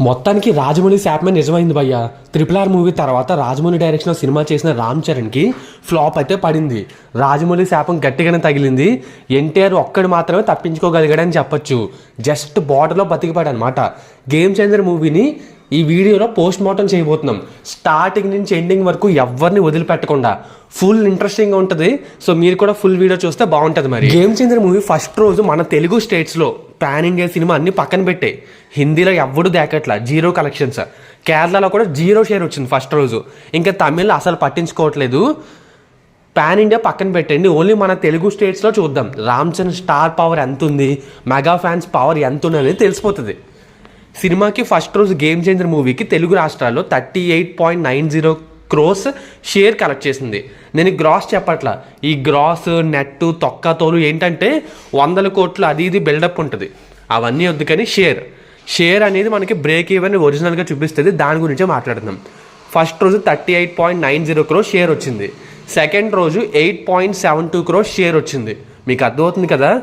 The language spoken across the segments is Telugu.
మొత్తానికి రాజమౌళి శాపమే నిజమైంది భయ్య. త్రిపుల్ ఆర్ మూవీ తర్వాత రాజమౌళి డైరెక్షన్లో సినిమా చేసిన రామ్ చరణ్కి ఫ్లాప్ అయితే పడింది. రాజమౌళి శాపం గట్టిగానే తగిలింది. ఎన్టీఆర్ ఒక్కడు మాత్రమే తప్పించుకోగలిగాడని చెప్పొచ్చు. జస్ట్ బార్డర్లో బతికిపాడు అనమాట గేమ్ చేంజర్ మూవీని ఈ వీడియోలో పోస్ట్ మార్టం చేయబోతున్నాం. స్టార్టింగ్ నుంచి ఎండింగ్ వరకు ఎవరిని వదిలిపెట్టకుండా. ఫుల్ ఇంట్రెస్టింగ్గా ఉంటుంది. సో మీరు కూడా ఫుల్ వీడియో చూస్తే బాగుంటుంది మరి. గేమ్ చేంజర్ మూవీ ఫస్ట్ రోజు మన తెలుగు స్టేట్స్లో పాన్ ఇండియా సినిమా అన్ని పక్కన పెట్టే. హిందీలో ఎవ్వడు దేకట్లా. జీరో కలెక్షన్స్ కేరళలో కూడా జీరో షేర్ వచ్చింది ఫస్ట్ రోజు. ఇంకా తమిళ్ అసలు పట్టించుకోవట్లేదు. పాన్ ఇండియా పక్కన పెట్టండి. ఓన్లీ మన తెలుగు స్టేట్స్లో చూద్దాం. రామ్ చరణ్ స్టార్ పవర్ ఎంత ఉంది మెగా ఫ్యాన్స్ పవర్ ఎంత ఉంది అనేది తెలిసిపోతుంది. సినిమాకి ఫస్ట్ రోజు గేమ్ చేంజర్ మూవీకి తెలుగు రాష్ట్రాల్లో thirty eight point nine zero crores share collect చేసింది. నేను గ్రాస్ చెప్పట్లా. ఈ గ్రాస్ నెట్ తొక్క తోలు ఏంటంటే వందల కోట్లు అది ఇది బిల్డప్ ఉంటుంది. అవన్నీ వద్దు కానీ షేర్ షేర్ అనేది మనకి బ్రేక్ ఈవెన్ ఒరిజినల్గా చూపిస్తుంది. దాని గురించే మాట్లాడుతున్నాం. ఫస్ట్ రోజు thirty eight point nine zero crores share వచ్చింది. సెకండ్ రోజు eight point seven two crores share వచ్చింది. మీకు అర్థమవుతుంది కదా?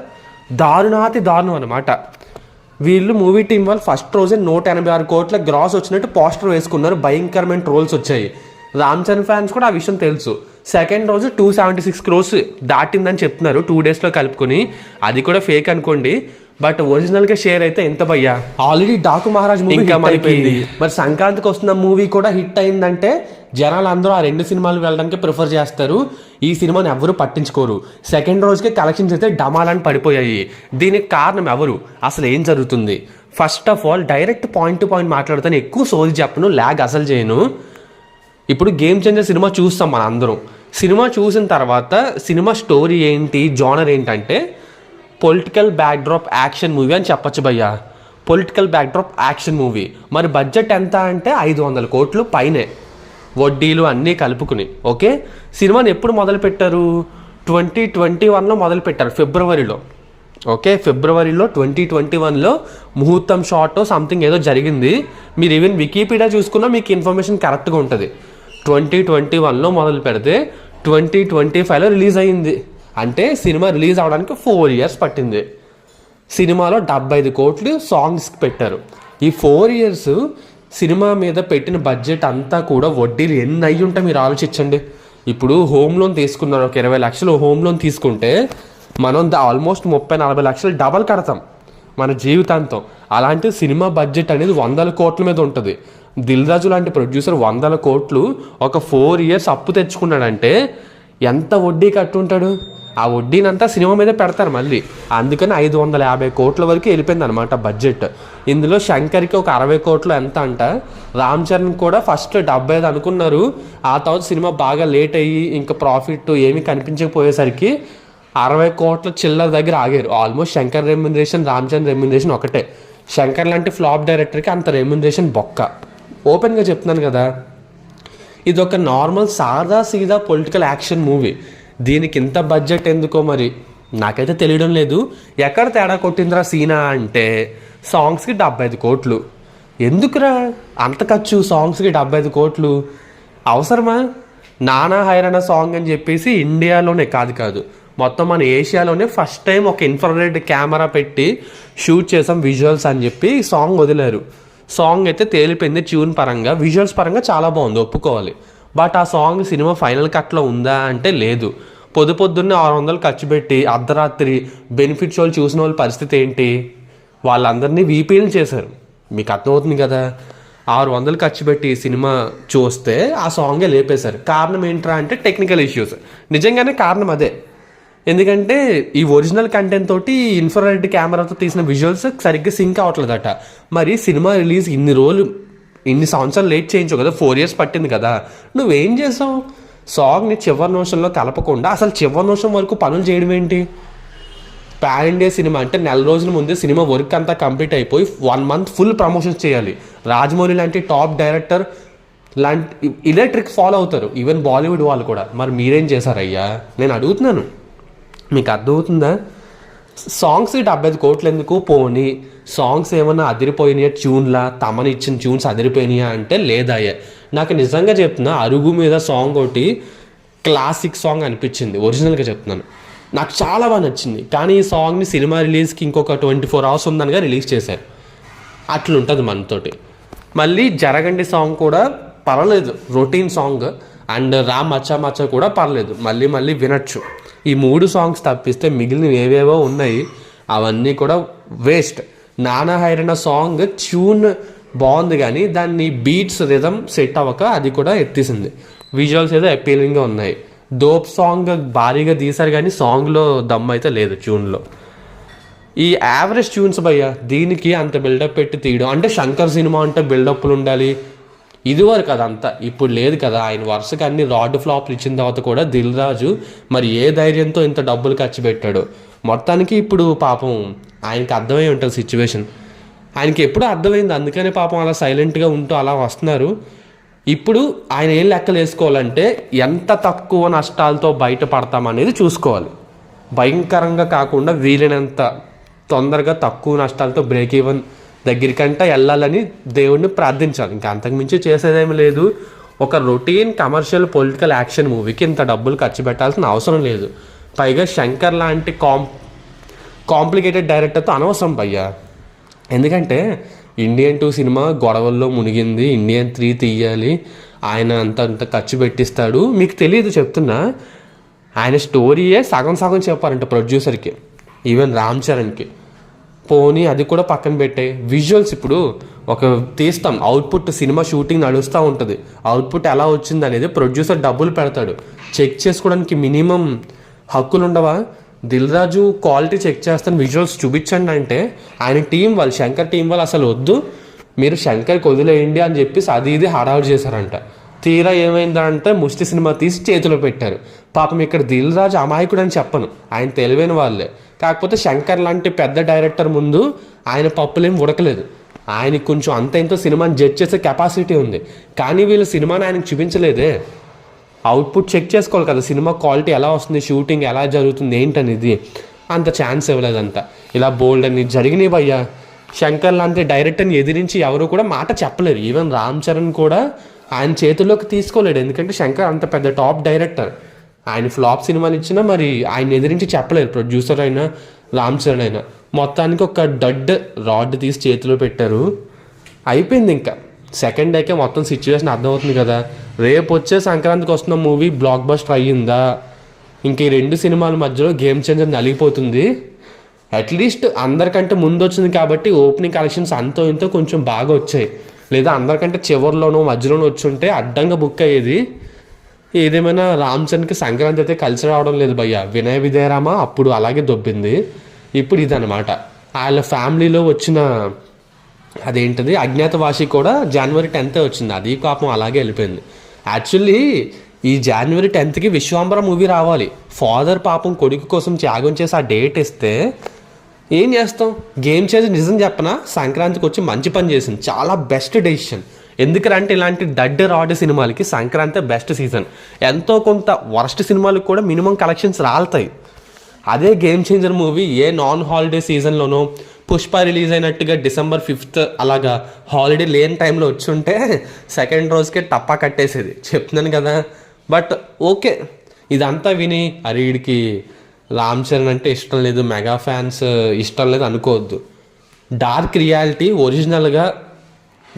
దారుణాతి దారుణం అనమాట వీళ్ళు మూవీ టీం వాళ్ళు ఫస్ట్ రోజే నూట ఎనభై ఆరు కోట్ల గ్రాస్ వచ్చినట్టు పోస్టర్ వేసుకున్నారు. భయంకరమైన ట్రోల్స్ వచ్చాయి. రామ్ చరణ్ ఫ్యాన్స్ కూడా ఆ విషయం తెలుసు. సెకండ్ రోజు టూ సెవెంటీ సిక్స్ క్రోస్ దాటిందని చెప్తున్నారు. టూ డేస్లో కలుపుకొని. అది కూడా ఫేక్ అనుకోండి. బట్ ఒరిజినల్గా షేర్ అయితే ఎంత భయ్యా? ఆల్రెడీ డాకు మహారాజ్ మూవీ ఇంకా మనకి మరి సంక్రాంతికి వస్తున్న మూవీ కూడా హిట్ అయిందంటే జనాలు అందరూ ఆ రెండు సినిమాలు వెళ్ళడానికి ప్రిఫర్ చేస్తారు. ఈ సినిమాని ఎవరు పట్టించుకోరు. సెకండ్ రోజుకి కలెక్షన్స్ అయితే డమాలని పడిపోయాయి. దీనికి కారణం ఎవరు? అసలు ఏం జరుగుతుంది? First of all direct point to point మాట్లాడుతాను. ఎక్కువ సోది చెప్పను ల్యాగ్ అసలు చేయను. ఇప్పుడు గేమ్ చేంజర్ సినిమా చూస్తాం మన అందరం సినిమా చూసిన తర్వాత సినిమా స్టోరీ ఏంటి జానర్ ఏంటంటే పొలిటికల్ బ్యాక్డ్రాప్ యాక్షన్ మూవీ అని చెప్పొచ్చు భయ్యా. Political backdrop action movie. మరి బడ్జెట్ ఎంత అంటే ఐదు వందల కోట్లు పైనే. వడ్డీలు అన్నీ కలుపుకుని ఓకే? సినిమాని ఎప్పుడు మొదలుపెట్టారు? ట్వంటీ ట్వంటీ వన్లో మొదలుపెట్టారు ఫిబ్రవరిలో. ఓకే? ఫిబ్రవరిలో ట్వంటీ ట్వంటీ వన్లో ముహూర్తం షార్ట్ సంథింగ్ ఏదో జరిగింది. మీరు ఈవెన్ వికీపీడియా చూసుకున్నా మీకు ఇన్ఫర్మేషన్ కరెక్ట్గా ఉంటుంది. ట్వంటీ ట్వంటీ వన్లో మొదలు పెడితే ట్వంటీ ట్వంటీ ఫైవ్లో రిలీజ్ అయ్యింది అంటే సినిమా రిలీజ్ అవడానికి ఫోర్ ఇయర్స్ పట్టింది. సినిమాలో డెబ్బై ఐదు కోట్లు సాంగ్స్కి పెట్టారు. ఈ ఫోర్ ఇయర్స్ సినిమా మీద పెట్టిన బడ్జెట్ అంతా కూడా వడ్డీలు ఎన్ని అయ్యి ఉంటే మీరు ఆలోచించండి. ఇప్పుడు హోమ్ లోన్ తీసుకున్నారు ఒక ఇరవై లక్షలు హోమ్ లోన్ తీసుకుంటే మనం ఆల్మోస్ట్ ముప్పై నలభై లక్షలు డబల్ కడతాం మన జీవితాంతం. అలాంటి సినిమా బడ్జెట్ అనేది వందల కోట్ల మీద ఉంటుంది. దిల్ రాజు లాంటి ప్రొడ్యూసర్ వందల కోట్లు ఒక ఫోర్ ఇయర్స్ అప్పు తెచ్చుకున్నాడంటే ఎంత వడ్డీ కట్టుంటాడు? ఆ వడ్డీనంతా సినిమా మీద పెడతారు మళ్ళీ. అందుకని ఐదు వందల యాభై కోట్ల వరకు వెళ్ళిపోయింది అనమాట బడ్జెట్. ఇందులో శంకర్కి ఒక అరవై కోట్లు ఎంత అంట? రామ్ చరణ్ కూడా ఫస్ట్ డెబ్బై ఐదు అనుకున్నారు. ఆ తర్వాత సినిమా బాగా లేట్ అయ్యి ఇంకా ప్రాఫిట్ ఏమీ కనిపించకపోయేసరికి అరవై కోట్ల చిల్లర దగ్గర ఆగారు. Almost Shankar remuneration Ram Charan remuneration ఒకటే. శంకర్ లాంటి ఫ్లాప్ డైరెక్టర్కి అంత రెమ్యునరేషన్ బొక్క. ఓపెన్గా చెప్తున్నాను కదా. ఇది ఒక నార్మల్ సాదా సీదా పొలిటికల్ యాక్షన్ మూవీ. దీనికి ఇంత బడ్జెట్ ఎందుకో మరి? నాకైతే తెలియడం లేదు. ఎక్కడ తేడా కొట్టిందిరా సీనా అంటే సాంగ్స్కి డెబ్బై ఐదు కోట్లు. ఎందుకురా అంత ఖర్చు సాంగ్స్కి డెబ్బై ఐదు కోట్లు? అవసరమా? నానా హైరాణ సాంగ్ అని చెప్పేసి ఇండియాలోనే కాదు కాదు మొత్తం మన ఏషియాలోనే ఫస్ట్ టైం ఒక ఇన్ఫ్రారెడ్ కెమెరా పెట్టి షూట్ చేసాం విజువల్స్ అని చెప్పి సాంగ్ వదిలారు. సాంగ్ అయితే తేలిపోయింది ట్యూన్ పరంగా విజువల్స్ పరంగా చాలా బాగుంది ఒప్పుకోవాలి. బట్ ఆ సాంగ్ సినిమా ఫైనల్ కట్లో ఉందా అంటే లేదు. పొద్దు పొద్దున్నే ఆరు వందలు ఖర్చు పెట్టి అర్ధరాత్రి బెనిఫిట్స్ వాళ్ళు చూసిన వాళ్ళ పరిస్థితి ఏంటి? వాళ్ళందరినీ వీపీలు చేశారు. మీకు అర్థమవుతుంది కదా? ఆరు వందలు ఖర్చు పెట్టి సినిమా చూస్తే ఆ సాంగే లేపేశారు. కారణం ఏంట్రా అంటే టెక్నికల్ ఇష్యూస్. నిజంగానే కారణం అదే. ఎందుకంటే ఈ ఒరిజినల్ కంటెంట్ తోటి ఇన్ఫ్రారెడ్ కెమెరాతో తీసిన విజువల్స్ సరిగ్గా సింక్ అవ్వట్లేదట. మరి సినిమా రిలీజ్ ఇన్ని రోజులు ఇన్ని సంవత్సరాలు లేట్ చేయించు కదా ఫోర్ ఇయర్స్ పట్టింది కదా. నువ్వేం చేసావు? సాంగ్ని చివరి నిమిషంలో కలపకుండా అసలు చివరి నిమిషం వరకు పనులు చేయడం ఏంటి? ప్యాన్ ఇండియా సినిమా అంటే నెల రోజుల ముందే సినిమా వర్క్ అంతా కంప్లీట్ అయిపోయి వన్ మంత్ ఫుల్ ప్రమోషన్స్ చేయాలి. రాజమౌళి లాంటి టాప్ డైరెక్టర్ లాంటి ఇదే ట్రిక్ ఫాలో అవుతారు. ఈవెన్ బాలీవుడ్ వాళ్ళు కూడా. మరి మీరేం చేశారయ్యా? నేను అడుగుతున్నాను. మీకు అర్థమవుతుందా? సాంగ్స్ డెబ్బై కోట్లు ఎందుకు పోని. సాంగ్స్ ఏమన్నా అదిరిపోయినాయా ట్యూన్లా? తమని ఇచ్చిన ట్యూన్స్ అదిరిపోయినాయా అంటే లేదాయే నాకు నిజంగా చెప్తున్నా అరుగు మీద సాంగ్ ఒకటి క్లాసిక్ సాంగ్ అనిపించింది. ఒరిజినల్గా చెప్తున్నాను. నాకు చాలా బాగా నచ్చింది. కానీ ఈ సాంగ్ని సినిమా రిలీజ్కి ఇంకొక ట్వంటీ ఫోర్ అవర్స్ ఉందనగా రిలీజ్ చేశారు. అట్లుంటుంది మనతోటి. మళ్ళీ జరగండి సాంగ్ కూడా పర్వాలేదు రొటీన్ సాంగ్. అండ్ రామ్ మచ్చా మచ్చా కూడా పర్లేదు. మళ్ళీ మళ్ళీ వినొచ్చు. ఈ మూడు సాంగ్స్ తప్పిస్తే మిగిలిన ఏవేవో ఉన్నాయి అవన్నీ కూడా వేస్ట్ నానా హైరణ సాంగ్ ట్యూన్ బాగుంది కానీ దాన్ని బీట్స్ రిధమ్ సెట్ అవ్వక అది కూడా ఎత్తేసింది. విజువల్స్ ఏదో అపీలింగ్గా ఉన్నాయి. డోప్ సాంగ్ భారీగా తీశారు కానీ సాంగ్లో దమ్ అయితే లేదు ట్యూన్లో ఈ యావరేజ్ ట్యూన్స్ భయ్య దీనికి అంత బిల్డప్ పెట్టి తీయడం. అంటే శంకర్ సినిమా అంటే బిల్డప్లు ఉండాలి ఇదివరకు అదంతా ఇప్పుడు లేదు కదా. ఆయన వరుసగా అన్ని రాడ్ ఫ్లాప్లు ఇచ్చిన తర్వాత కూడా దిల్ రాజు మరి ఏ ధైర్యంతో ఇంత డబ్బులు ఖర్చు పెట్టాడు? మొత్తానికి ఇప్పుడు పాపం ఆయనకి అర్థమై ఉంటుంది సిచ్యువేషన్. ఆయనకి ఎప్పుడూ అర్థమైంది అందుకనే పాపం అలా సైలెంట్గా ఉంటూ అలా వస్తున్నారు. ఇప్పుడు ఆయన ఏం లెక్కలు వేసుకోవాలంటే ఎంత తక్కువ నష్టాలతో బయటపడతామనేది చూసుకోవాలి. భయంకరంగా కాకుండా వీలైనంత తొందరగా తక్కువ నష్టాలతో బ్రేక్ ఈవెన్ దగ్గరికంట వెళ్ళాలని దేవుణ్ణి ప్రార్థించాలి. ఇంకా అంతకుమించి చేసేదేమీ లేదు. ఒక రొటీన్ కమర్షియల్ పొలిటికల్ యాక్షన్ మూవీకి ఇంత డబ్బులు ఖర్చు పెట్టాల్సిన అవసరం లేదు. పైగా శంకర్ లాంటి కాం కాంప్లికేటెడ్ డైరెక్టర్తో అనవసరం పయ్యా ఎందుకంటే ఇండియన్ టూ సినిమా గొడవల్లో మునిగింది. ఇండియన్ త్రీ తీయాలి. ఆయన అంత అంత ఖర్చు పెట్టిస్తాడు. మీకు తెలియదు చెప్తున్నా. ఆయన స్టోరీయే సగం సగం చెప్పారంట ప్రొడ్యూసర్కి. ఈవెన్ రామ్ చరణ్కి. పోనీ అది కూడా పక్కన పెట్టే విజువల్స్ ఇప్పుడు ఒక తీస్తాం. అవుట్పుట్ సినిమా షూటింగ్ నడుస్తూ ఉంటుంది. అవుట్పుట్ ఎలా వచ్చింది అనేది ప్రొడ్యూసర్ డబ్బులు పెడతాడు. చెక్ చేసుకోవడానికి మినిమం హక్కులు ఉండవా? దిల్ రాజు క్వాలిటీ చెక్ చేస్తాను విజువల్స్ చూపించండి అంటే ఆయన టీం వాళ్ళు శంకర్ టీం వాళ్ళు అసలు వద్దు. మీరు శంకర్కి వదిలేయండి అని చెప్పేసి అది ఇది హడావుడు చేశారంట. తీరా ఏమైందంటే ముష్టి సినిమా తీసి చేతిలో పెట్టారు. పాపం ఇక్కడ దిల్ రాజు అమాయకుడు అని చెప్పను. ఆయన తెలివైన వాళ్ళే. కాకపోతే శంకర్ లాంటి పెద్ద డైరెక్టర్ ముందు ఆయన పప్పులేం ఉడకలేదు. ఆయనకి కొంచెం అంత ఇంతో సినిమాని జడ్జ్ చేసే కెపాసిటీ ఉంది. కానీ వీళ్ళు సినిమాని ఆయనకు చూపించలేదే. అవుట్పుట్ చెక్ చేసుకోవాలి కదా సినిమా క్వాలిటీ ఎలా వస్తుంది షూటింగ్ ఎలా జరుగుతుంది ఏంటనేది. అంత ఛాన్స్ ఇవ్వలేదంట. ఇలా బోల్డ్ అని జరిగినాయి భయ్యా. శంకర్ లాంటి డైరెక్టర్ని ఎదిరించి ఎవరు కూడా మాట చెప్పలేరు. ఈవెన్ రామ్ చరణ్ కూడా ఆయన చేతుల్లోకి తీసుకోలేడు. ఎందుకంటే శంకర్ అంత పెద్ద టాప్ డైరెక్టర్. ఆయన ఫ్లాప్ సినిమాలు ఇచ్చినా మరి ఆయన ఎదిరించి చెప్పలేరు. ప్రొడ్యూసర్ అయినా రామ్ చరణ్ అయినా. మొత్తానికి ఒక డడ్ రాడ్ తీసి చేతిలో పెట్టారు. అయిపోయింది ఇంకా. సెకండ్ డేకే మొత్తం సిచ్యువేషన్ అర్థమవుతుంది కదా. రేపు వచ్చే సంక్రాంతికి వస్తున్న మూవీ బ్లాక్ బస్టర్ అయ్యిందా? ఇంక ఈ రెండు సినిమాల మధ్యలో గేమ్ చేంజర్ నలిగిపోతుంది. అట్లీస్ట్ అందరికంటే ముందు వచ్చింది కాబట్టి ఓపెనింగ్ కలెక్షన్స్ అంతో ఇంతో కొంచెం బాగా వచ్చాయి. లేదా అందరికంటే చివరిలోనో మధ్యలోనో వచ్చి ఉంటే అడ్డంగా బుక్ అయ్యేది. ఏదేమైనా రామ్ చరణ్కి సంక్రాంతి అయితే కలిసి రావడం లేదు భయ్య. వినయ విజయరామ అప్పుడు అలాగే దొబ్బింది. ఇప్పుడు ఇదనమాట వాళ్ళ ఫ్యామిలీలో వచ్చిన అదేంటిది? అజ్ఞాతవాసి కూడా జనవరి టెన్తే వచ్చింది. అది పాపం అలాగే వెళ్ళిపోయింది. యాక్చువల్లీ ఈ జనవరి టెన్త్కి విశ్వాంబర మూవీ రావాలి. ఫాదర్ పాపం కొడుకు కోసం త్యాగం చేసి ఆ డేట్ ఇస్తే ఏం చేస్తాం? గేమ్ చేసి నిజం చెప్పనా? సంక్రాంతికి వచ్చి మంచి పని చేసింది. చాలా బెస్ట్ డెసిషన్ ఎందుకంటే ఇలాంటి డడ్ రాడ్ సినిమాలకి సంక్రాంతి బెస్ట్ సీజన్ ఎంతో కొంత వరస్ట్ సినిమాలకు కూడా మినిమం కలెక్షన్స్ రాలుతాయి. అదే game changer movie a non holiday సీజన్లోనో Pushpa release అయినట్టుగా డిసెంబర్ ఫిఫ్త్ అలాగా హాలిడే లేని టైంలో వచ్చి ఉంటే సెకండ్ రోజుకే టప్పా కట్టేసేది. చెప్తున్నాను కదా. బట్ ఓకే ఇదంతా విని అరే రామ్ చరణ్ అంటే ఇష్టం లేదు మెగా ఫ్యాన్స్ ఇష్టం లేదు అనుకోవద్దు. డార్క్ రియాలిటీ ఒరిజినల్గా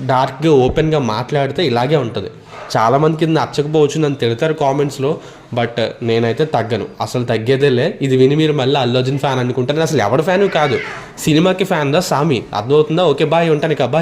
డార్క్గా ఓపెన్గా మాట్లాడితే ఇలాగే ఉంటుంది. చాలామంది కింద నచ్చకపోవచ్చు నన్ను తిడతారు కామెంట్స్లో బట్ నేనైతే తగ్గను. అసలు తగ్గేదేలే ఇది విని మీరు మళ్ళీ అల్లు ఫ్యాన్ అనుకుంటే అసలు ఎవరి ఫ్యాను కాదు. సినిమాకి ఫ్యాన్ దా సామి. అర్థమవుతుందా? ఓకే బాయ్ ఉంటాను ఇక. బాయ్.